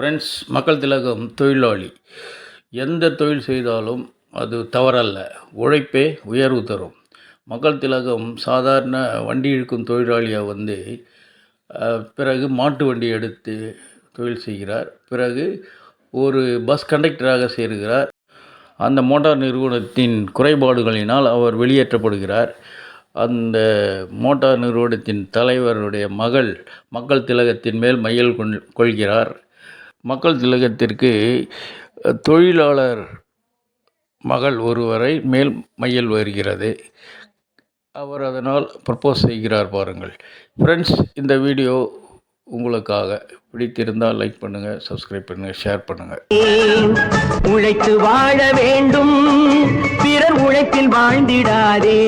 Friends மக்கள் திலகம் தொழிலாளி. எந்த தொழில் செய்தாலும் அது தவறல்ல. உழைப்பே உயர்வு தரும். மக்கள் திலகம் சாதாரண வண்டி இழுக்கும் தொழிலாளியாக வந்து பிறகு மாட்டு வண்டி எடுத்து தொழில் செய்கிறார். பிறகு ஒரு பஸ் கண்டக்டராக சேருகிறார். அந்த மோட்டார் நிறுவனத்தின் குறைபாடுகளினால் அவர் வெளியேற்றப்படுகிறார். அந்த மோட்டார் நிறுவனத்தின் தலைவருடைய மகள் மக்கள் திலகத்தின் மேல் மையல் கொள் கொள்கிறார். மக்கள் திலகத்திற்கு தொழிலாளர் மகள் ஒருவரை மேல் மையல் வருகிறது. அவர் அதனால் ப்ரப்போஸ் செய்கிறார் பாருங்கள். ஃப்ரெண்ட்ஸ் இந்த வீடியோ உங்களுக்காக பிடித்திருந்தால் லைக் பண்ணுங்கள் சப்ஸ்கிரைப் பண்ணுங்கள் ஷேர் பண்ணுங்கள் உழைத்து வாழ வேண்டும் பிறர் உழைப்பில் வாழ்ந்திடாதே.